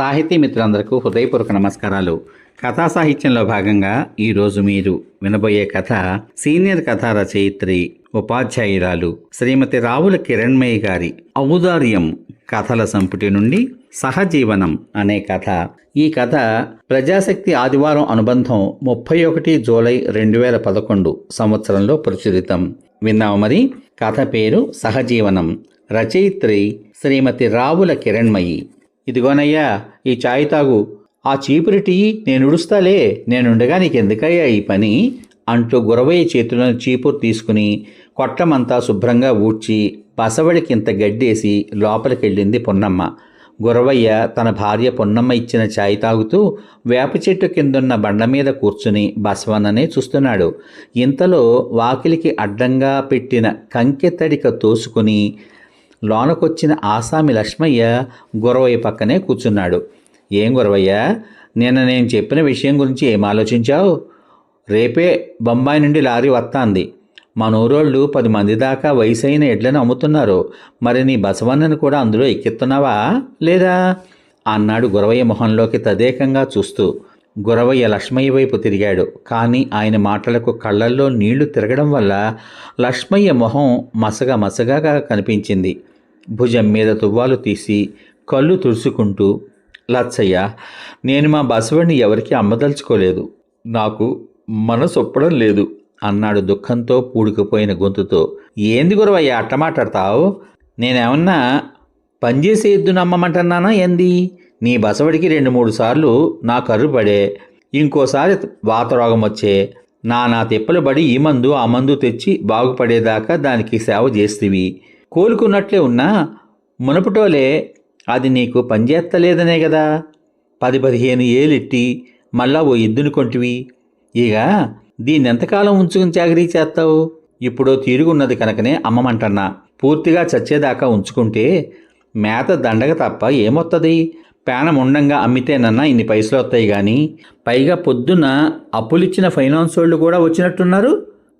సాహితీ మిత్రులందరికీ హృదయపూర్వక నమస్కారాలు. కథా సాహిత్యంలో భాగంగా ఈరోజు మీరు వినబోయే కథ సీనియర్ కథా రచయిత్రి ఉపాధ్యాయురాలు శ్రీమతి రావుల కిరణ్మయ్య గారి ఔదార్యం కథల సంపుటి నుండి సహజీవనం అనే కథ. ఈ కథ ప్రజాశక్తి ఆదివారం అనుబంధం ముప్పై ఒకటి జూలై రెండు వేల పదకొండు సంవత్సరంలో ప్రచురితం. విన్నాము మరి? కథ పేరు సహజీవనం. రచయిత్రి శ్రీమతి రావుల కిరణ్మయి. ఇదిగోనయ్యా ఈ చాయ్ తాగు. ఆ చీపురి టీ నేను ఉడుస్తాలే నేనుండగా నీకెందుకయ్యా ఈ పని? అంటూ గురవయ్య చేతిలో చీపురు తీసుకుని కొట్టమంతా శుభ్రంగా ఊడ్చి బసవడికింత గడ్డేసి లోపలికెళ్ళింది పొన్నమ్మ. గురవయ్య తన భార్య పొన్నమ్మ ఇచ్చిన చాయ్ తాగుతూ వేప చెట్టు కిందున్న బండ మీద కూర్చుని బసవన్ననే చూస్తున్నాడు. ఇంతలో వాకిలికి అడ్డంగా పెట్టిన కంకె తడిక తోసుకుని లోనకొచ్చిన ఆసామి లక్ష్మయ్య గురవయ్య పక్కనే కూర్చున్నాడు. ఏం గురవయ్య? నిన్న నేను చెప్పిన విషయం గురించి ఏం ఆలోచించావు? రేపే బొంబాయి నుండి లారీ వస్తాంది మా ఊరోళ్ళు పది మంది దాకా వయసైన ఎడ్లను అమ్ముతున్నారు. మరి నీ బసవన్నను కూడా అందులో ఎక్కిస్తున్నావా? లేదా? అన్నాడు గురవయ్య మొహంలోకి తదేకంగా చూస్తూ. గురవయ్య లక్ష్మయ్య వైపు తిరిగాడు. కానీ ఆయన మాటలకు కళ్ళల్లో నీళ్ళు తిరగడం వల్ల లక్ష్మయ్య మొహం మసగ మసగాగా కనిపించింది. భుజం మీద తువ్వాలు తీసి కళ్ళు తుడుచుకుంటూ లచ్చయ్య నేను మా బసవడిని ఎవరికీ అమ్మదలుచుకోలేదు. నాకు మనసు ఒప్పడం లేదు అన్నాడు దుఃఖంతో పూడుకుపోయిన గొంతుతో. ఏంది గురవయ్య అట్ట మాట్లాడతావు? నేనేమన్నా పనిచేసే ఎద్దు నమ్మమంటున్నానా ఏంది? నీ బసవడికి రెండు మూడు సార్లు నా కర్రు పడే ఇంకోసారి వాతరోగం వచ్చే నా నా తిప్పలు పడి ఈ మందు ఆ మందు తెచ్చి బాగుపడేదాకా దానికి సేవ చేస్తేవి. కోలుకున్నట్లే ఉన్నా మునపటోలే అది నీకు పనిచేస్తలేదనే కదా పది పదిహేను ఏలిట్టి మళ్ళా ఓ ఎద్దును కొంటివి. ఇక దీన్ని ఎంతకాలం ఉంచుకుని చాకరీ చేస్తావు ఇప్పుడో తీరుగున్నది కనుకనే అమ్మమంటన్నా. పూర్తిగా చచ్చేదాకా ఉంచుకుంటే మేత దండగ తప్ప ఏమొత్తది? పేనం ఉండంగా అమ్మితేనన్నా ఇన్ని పైసలు వస్తాయి కానీ పైగా పొద్దున్న అప్పులిచ్చిన ఫైనాన్స్ వాళ్ళు కూడా వచ్చినట్టున్నారు.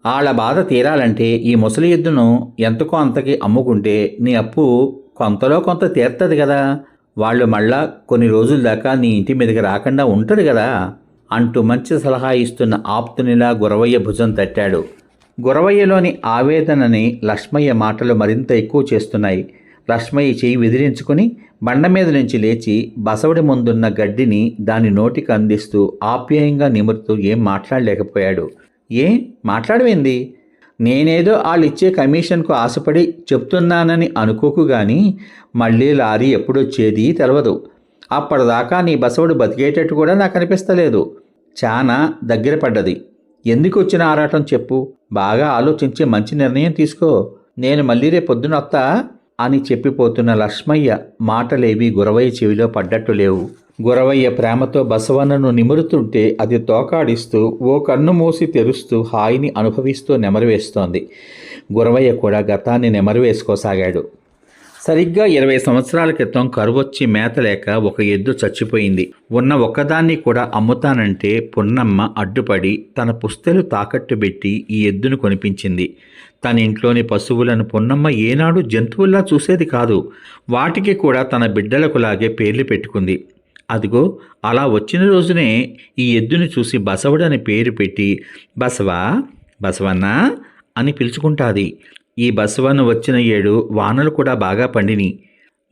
వాళ్ళ బాధ తీరాలంటే ఈ ముసలి ఎద్దును ఎంతకో అంతకి అమ్ముకుంటే నీ అప్పు కొంతలో కొంత తీరుతుంది కదా. వాళ్ళు మళ్ళా కొన్ని రోజుల దాకా నీ ఇంటి మీదకి రాకుండా ఉంటారు కదా అంటూ మంచి సలహా ఇస్తున్న ఆప్తునిలా గురవయ్య భుజం తట్టాడు. గురవయ్యలోని ఆవేదనని లక్ష్మయ్య మాటలు మరింత ఎక్కువ చేస్తున్నాయి. లక్ష్మయ్య చేయి విదిలించుకుని బండ మీద నుంచి లేచి బసవడి ముందున్న గడ్డిని దాని నోటికి అందిస్తూ ఆప్యాయంగా నిమురుతూ ఏం మాట్లాడలేకపోయాడు. ఏ? మాట్లాడవేంది? నేనేదో వాళ్ళు ఇచ్చే కమిషన్కు ఆశపడి చెప్తున్నానని అనుకోకు గాని మళ్ళీ లారీ ఎప్పుడొచ్చేది తెలవదు. అప్పటిదాకా నీ బసవుడు బతికేటట్టు కూడా నాకు అనిపిస్తలేదు. చాలా దగ్గర పడ్డది. ఎందుకు వచ్చిన ఆరాటం చెప్పు. బాగా ఆలోచించి మంచి నిర్ణయం తీసుకో. నేను మళ్ళీ రేపు పొద్దునొత్తా అని చెప్పిపోతున్న లక్ష్మయ్య మాటలేవి గురవయ్య చెవిలో పడ్డట్టు లేవు. గురవయ్య ప్రేమతో బసవన్నను నిమురుతుంటే అది తోకాడిస్తూ ఓ కన్ను మూసి తెరుస్తూ హాయిని అనుభవిస్తూ నెమరువేస్తోంది. గురవయ్య కూడా గతాన్ని నెమరువేసుకోసాగాడు. సరిగ్గా ఇరవై సంవత్సరాల క్రితం కరువొచ్చి మేత లేక ఒక ఎద్దు చచ్చిపోయింది. ఉన్న ఒక్కదాన్ని కూడా అమ్ముతానంటే పున్నమ్మ అడ్డుపడి తన పుస్తెలు తాకట్టు పెట్టి ఈ ఎద్దును కొనిపించింది. తన ఇంట్లోని పశువులను పున్నమ్మ ఏనాడు జంతువుల్లా చూసేది కాదు. వాటికి కూడా తన బిడ్డలకులాగే పేర్లు పెట్టుకుంది. అదిగో అలా వచ్చిన రోజునే ఈ ఎద్దుని చూసి బసవుడని పేరు పెట్టి బసవా బసవన్న అని పిలుచుకుంటాది. ఈ బసవన్న వచ్చిన ఏడు వానలు కూడా బాగా పండిని.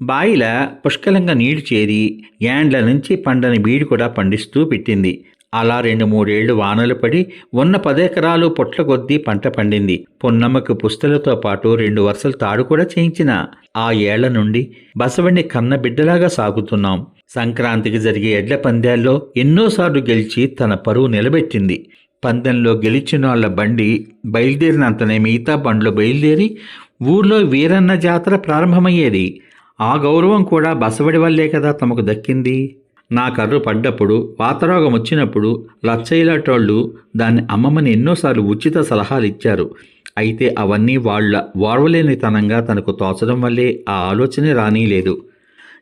బాయిల పుష్కలంగా నీళ్ళు చేరి యాండ్ల నుంచి పండని బీడి కూడా పండిస్తూ పెట్టింది. అలా రెండు మూడేళ్ళు వానలు పడి ఉన్న పదెకరాలు పొట్ల కొద్దీ పంట పండింది. పొన్నమ్మకు పుస్తలతో పాటు రెండు వరుసలు తాడు కూడా చేయించిన. ఆ ఏళ్ళ నుండి బసవణ్ణి కన్న బిడ్డలాగా సాగుతున్నాం. సంక్రాంతికి జరిగే ఎడ్ల పందాల్లో ఎన్నోసార్లు గెలిచి తన పరువు నిలబెట్టింది. పందెంలో గెలిచిన వాళ్ళ బండి బయలుదేరినంతనే మిగతా బండ్లు బయలుదేరి ఊర్లో వీరన్న జాతర ప్రారంభమయ్యేది. ఆ గౌరవం కూడా బసవడి వల్లే కదా తమకు దక్కింది. నా కర్రు పడ్డప్పుడు వాతరోగం వచ్చినప్పుడు లచ్చయ్యలాటోళ్ళు దాన్ని అమ్మమ్మని ఎన్నోసార్లు ఉచిత సలహాలు ఇచ్చారు. అయితే అవన్నీ వాళ్ళ ఓర్వలేనితనంగా తనకు తోచడం వల్లే ఆ ఆలోచనే రానీలేదు.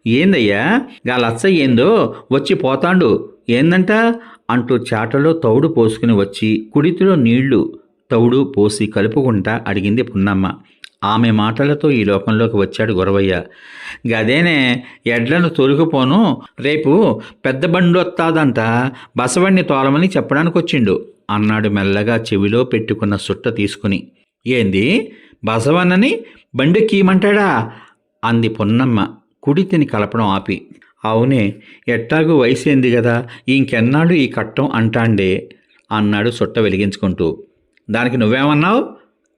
ఏందయ్యా? గా లచ్చయ్య ఏందో? వచ్చి పోతాండు. ఏందంట? అంటూ చాటలో తౌడు పోసుకుని వచ్చి కుడితిలో నీళ్ళు తౌడు పోసి కలుపుకుంటా అడిగింది పున్నమ్మ. ఆమె మాటలతో ఈ లోకంలోకి వచ్చాడు గురవయ్య. గదేనే ఎడ్లను తొలుకుపోను. రేపు పెద్ద బండి వస్తాదంట బసవణ్ణి తోలమని చెప్పడానికి వచ్చిండు అన్నాడు మెల్లగా చెవిలో పెట్టుకున్న సుట్ట తీసుకుని. ఏంది? బసవన్నని బండి కీమంటాడా అంది పొన్నమ్మ. కుడితిని కలపడం ఆపి అవునే ఎట్టాగు వయసేంది కదా ఇంకెన్నాళ్ళు ఈ కట్టం అంటాండే? అన్నాడు సుట్ట వెలిగించుకుంటూ. దానికి నువ్వేమన్నావు?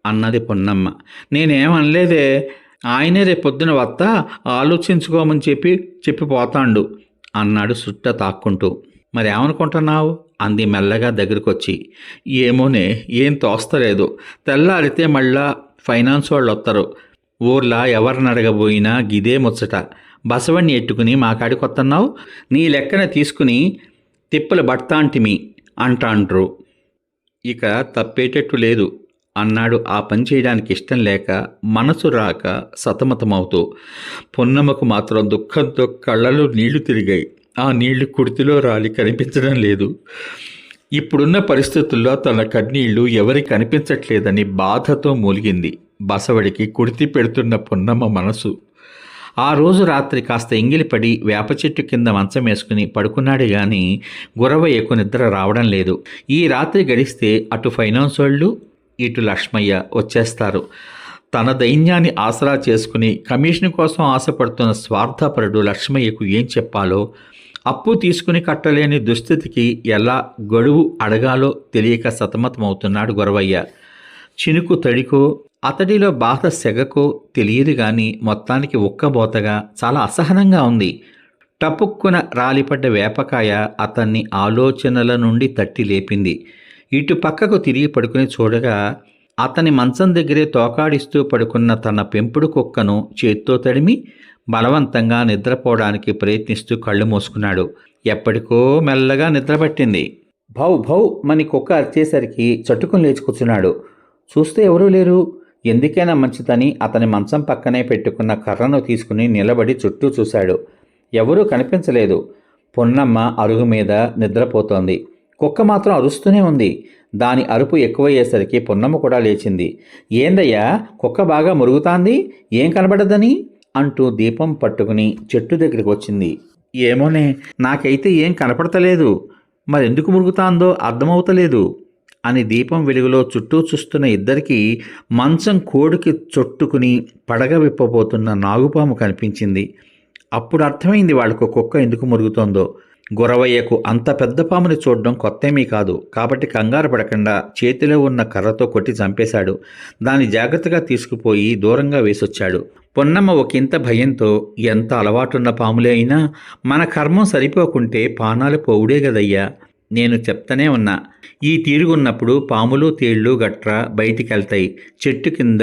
అన్నది పొన్నమ్మ. నేనేమనలేదే ఆయనే రేపొద్దున వత్తా ఆలోచించుకోమని చెప్పి చెప్పిపోతాండు అన్నాడు సుట్ట తాక్కుంటూ. మరి ఏమనుకుంటున్నావు అంది మెల్లగా దగ్గరకొచ్చి. ఏమోనే ఏం తోస్తలేదు. తెల్లారితే మళ్ళా ఫైనాన్స్ వాళ్ళు వస్తారు ఊర్లా ఎవరినడగబోయినా గిదే ముచ్చట. బసవణ్ణి ఎట్టుకుని మా కాడికి నీ లెక్కన తీసుకుని తిప్పలు బడతాంటిమి అంటాండ్రు. ఇక తప్పేటట్టు లేదు. అన్నాడు ఆ పని చేయడానికి ఇష్టం లేక మనసు రాక సతమతమవుతూ. పొన్నమ్మకు మాత్రం దుఃఖంతో కళ్ళలో నీళ్ళు తిరిగాయి. ఆ నీళ్ళు కుర్తిలో రాలి కనిపించడం లేదు. ఇప్పుడున్న పరిస్థితుల్లో తన కన్నీళ్ళు ఎవరికి కనిపించట్లేదని బాధతో మూలిగింది. బసవడికి కుడితి పెడుతున్న పొన్నమ్మ మనసు. ఆ రోజు రాత్రి కాస్త ఎంగిలిపడి వేప చెట్టు కింద మంచం వేసుకుని పడుకున్నాడు గాని గురవయ్యకు నిద్ర రావడం లేదు. ఈ రాత్రి గడిస్తే అటు ఫైనాన్స్ వాళ్ళు ఇటు లక్ష్మయ్య వచ్చేస్తారు. తన దైన్యాన్ని ఆసరా చేసుకుని కమిషన్ కోసం ఆశపడుతున్న స్వార్థపరుడు లక్ష్మయ్యకు ఏం చెప్పాలో అప్పు తీసుకుని కట్టలేని దుస్థితికి ఎలా గడువు అడగాలో తెలియక సతమతమవుతున్నాడు గొరవయ్య. చినుకు తడికో అతడిలో బాధ సెగకో తెలియదు గాని మొత్తానికి ఉక్కబోతగా చాలా అసహనంగా ఉంది. టపుక్కున రాలిపడ్డ వేపకాయ అతన్ని ఆలోచనల నుండి తట్టి లేపింది. ఇటు పక్కకు తిరిగి పడుకుని చూడగా అతని మంచం దగ్గరే తోకాడిస్తూ పడుకున్న తన పెంపుడు కుక్కను చేత్తో తడిమి బలవంతంగా నిద్రపోవడానికి ప్రయత్నిస్తూ కళ్ళు మూసుకున్నాడు. ఎప్పటికో మెల్లగా నిద్రపట్టింది. భౌ భౌ మని కుక్క అరిచేసరికి చట్టుకుని లేచి కూర్చున్నాడు. చూస్తే ఎవరూ లేరు? ఎందుకైనా మంచిదని అతని మంచం పక్కనే పెట్టుకున్న కర్రను తీసుకుని నిలబడి చుట్టూ చూశాడు. ఎవరూ కనిపించలేదు. పొన్నమ్మ అరుగు మీద నిద్రపోతోంది. కుక్క మాత్రం అరుస్తూనే ఉంది. దాని అరుపు ఎక్కువయ్యేసరికి పొన్నమ్మ కూడా లేచింది. ఏందయ్యా కుక్క బాగా మురుగుతాంది? ఏం కనబడదని? అంటూ దీపం పట్టుకుని చెట్టు దగ్గరికి వచ్చింది. ఏమోనే నాకైతే ఏం కనపడతలేదు. మరెందుకు మురుగుతాందో అర్థమవుతలేదు. అని దీపం వెలుగులో చుట్టూ చూస్తున్న ఇద్దరికీ మంచం కోడికి చుట్టుకుని పడగ విప్పబోతున్న నాగుపాము కనిపించింది. అప్పుడు అర్థమైంది వాళ్ళకు కుక్క ఎందుకు మురుగుతోందో. గురవయ్యకు అంత పెద్ద పాముని చూడడం కొత్తేమీ కాదు. కాబట్టి కంగారు పడకుండా చేతిలో ఉన్న కర్రతో కొట్టి చంపేశాడు. దాన్ని జాగ్రత్తగా తీసుకుపోయి దూరంగా వేసొచ్చాడు. పొన్నమ్మ ఒకంత భయంతో ఎంత అలవాటున్న పాములే అయినా మన కర్మం సరిపోకుంటే పానాలు పోవుడే గదయ్యా. నేను చెప్తూనే ఉన్నా. ఈ తీరుగున్నప్పుడు పాములు తేళ్ళు గట్రా బయటికెళ్తాయి. చెట్టు కింద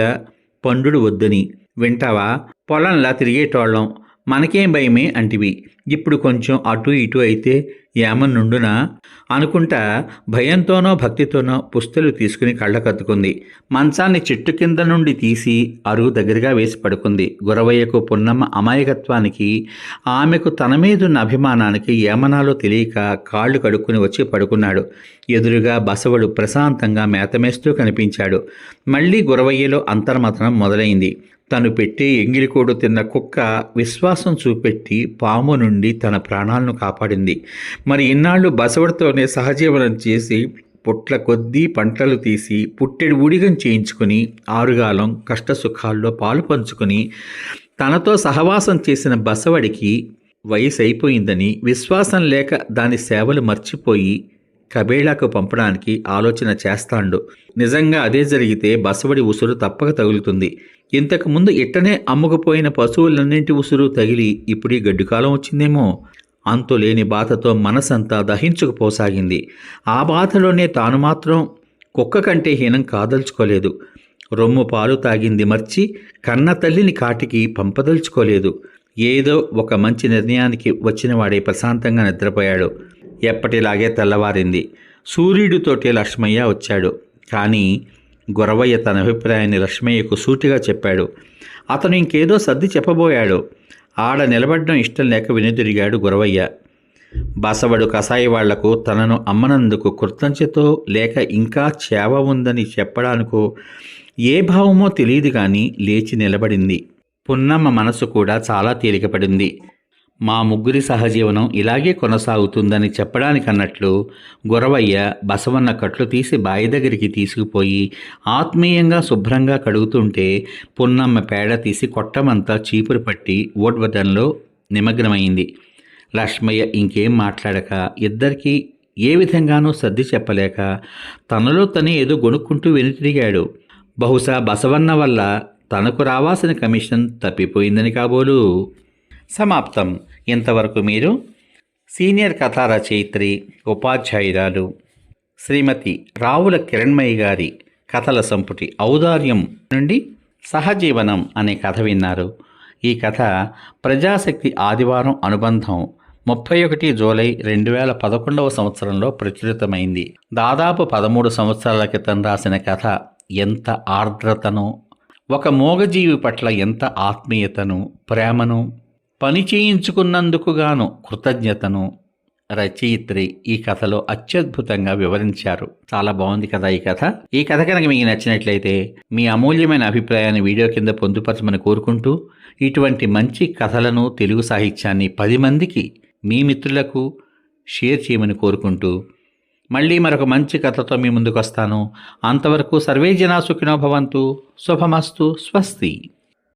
పండుడు వద్దని. వింటావా? పొలంలా తిరిగేటోళ్ళం. మనకేం భయమే అంటివి. ఇప్పుడు కొంచెం అటు ఇటు అయితే ఏమన్నుండునా? అనుకుంటా భయంతోనో భక్తితోనో పుస్తలు తీసుకుని కళ్ళకత్తుకుంది మంచాన్ని చెట్టు కింద నుండి తీసి అరుగు దగ్గరగా వేసి పడుకుంది. గురవయ్యకు పున్నమ్మ అమాయకత్వానికి ఆమెకు తన మీదున్న అభిమానానికి ఏమనాలో తెలియక కాళ్ళు కడుక్కుని వచ్చి పడుకున్నాడు. ఎదురుగా బసవడు ప్రశాంతంగా మేతమేస్తూ కనిపించాడు. మళ్ళీ గురవయ్యలో అంతర్మతనం మొదలైంది. తను పెట్టి ఎంగిలికోడు తిన్న కుక్క విశ్వాసం చూపెట్టి పాము నుండి తన ప్రాణాలను కాపాడింది. మరి ఇన్నాళ్ళు బసవడితోనే సహజీవనం చేసి పుట్ల కొద్దీ పంటలు తీసి పుట్టెడు ఊడిగం చేయించుకుని ఆరుగాలం కష్టసుఖాల్లో పాలు పంచుకుని తనతో సహవాసం చేసిన బసవడికి వయసు అయిపోయిందని విశ్వాసం లేక దాని సేవలు మర్చిపోయి కబేళాకు పంపడానికి ఆలోచన చేస్తాండు. నిజంగా అదే జరిగితే బసవడి ఉసురు తప్పక తగులుతుంది. ఇంతకుముందు ఇట్టనే అమ్ముకుపోయిన పశువులన్నింటి ఉసురు తగిలి ఇప్పుడీ గడ్డుకాలం వచ్చిందేమో? అంతులేని బాధతో మనసంతా దహించుకుపోసాగింది. ఆ బాధలోనే తాను మాత్రం కుక్క కంటే హీనం కాదలుచుకోలేదు. రొమ్ము పాలు తాగింది మర్చి కన్న తల్లిని కాటికి పంపదలుచుకోలేదు. ఏదో ఒక మంచి నిర్ణయానికి వచ్చినవాడే ప్రశాంతంగా నిద్రపోయాడు. ఎప్పటిలాగే తెల్లవారింది. సూర్యుడితోటి లక్ష్మయ్య వచ్చాడు. కానీ గురవయ్య తన అభిప్రాయాన్ని లక్ష్మయ్యకు సూటిగా చెప్పాడు. అతను ఇంకేదో సర్ది చెప్పబోయాడు. ఆడ నిలబడడం ఇష్టం లేక వెనుదిరిగాడు గురవయ్య. బసవడు కసాయి వాళ్ళకు తనను అమ్మనందుకు కృతజ్ఞతతో లేక ఇంకా చేవ ఉందని చెప్పడానికో ఏ భావమో తెలియదు కానీ లేచి నిలబడింది. పున్నమ్మ మనసు కూడా చాలా తేలికపడింది. మా ముగ్గురి సహజీవనం ఇలాగే కొనసాగుతుందని చెప్పడానికన్నట్లు గురవయ్య బసవన్న కట్లు తీసి బాయి దగ్గరికి తీసుకుపోయి ఆత్మీయంగా శుభ్రంగా కడుగుతుంటే పున్నమ్మ పేడ తీసి కొట్టమంతా చీపురు పట్టి ఓడ్వదంలో నిమగ్నమైంది. లక్ష్మయ్య ఇంకేం మాట్లాడక ఇద్దరికీ ఏ విధంగానూ సర్ది చెప్పలేక తనలో తనే ఏదో గొనుక్కుంటూ వెనుతిరిగాడు బహుశా బసవన్న వల్ల తనకు రావాల్సిన కమిషన్ తప్పిపోయిందని కాబోలు. సమాప్తం. ఇంతవరకు మీరు సీనియర్ కథా రచయిత్రి ఉపాధ్యాయురాలు శ్రీమతి రావుల కిరణ్మయ్య గారి కథల సంపుటి ఔదార్యం నుండి సహజీవనం అనే కథ విన్నారు. ఈ కథ ప్రజాశక్తి ఆదివారం అనుబంధం ముప్పై ఒకటి జూలై రెండు వేల పదకొండవ సంవత్సరంలో ప్రచురితమైంది. దాదాపు పదమూడు సంవత్సరాల క్రితం రాసిన కథ ఎంత ఆర్ద్రతను ఒక మూగజీవి పట్ల ఎంత ఆత్మీయతను ప్రేమను పని చేయించుకున్నందుకు గాను కృతజ్ఞతను రచయిత్రి ఈ కథలో అత్యద్భుతంగా వివరించారు. చాలా బాగుంది కదా ఈ కథ? ఈ కథ కనుక మీకు నచ్చినట్లయితే మీ అమూల్యమైన అభిప్రాయాన్ని వీడియో కింద పొందుపరచమని కోరుకుంటూ ఇటువంటి మంచి కథలను తెలుగు సాహిత్యాన్ని పది మందికి మీ మిత్రులకు షేర్ చేయమని కోరుకుంటూ మళ్ళీ మరొక మంచి కథతో మీ ముందుకు వస్తాను అంతవరకు సర్వే జనా సుఖినోభవంతు శుభమస్తు. స్వస్తి.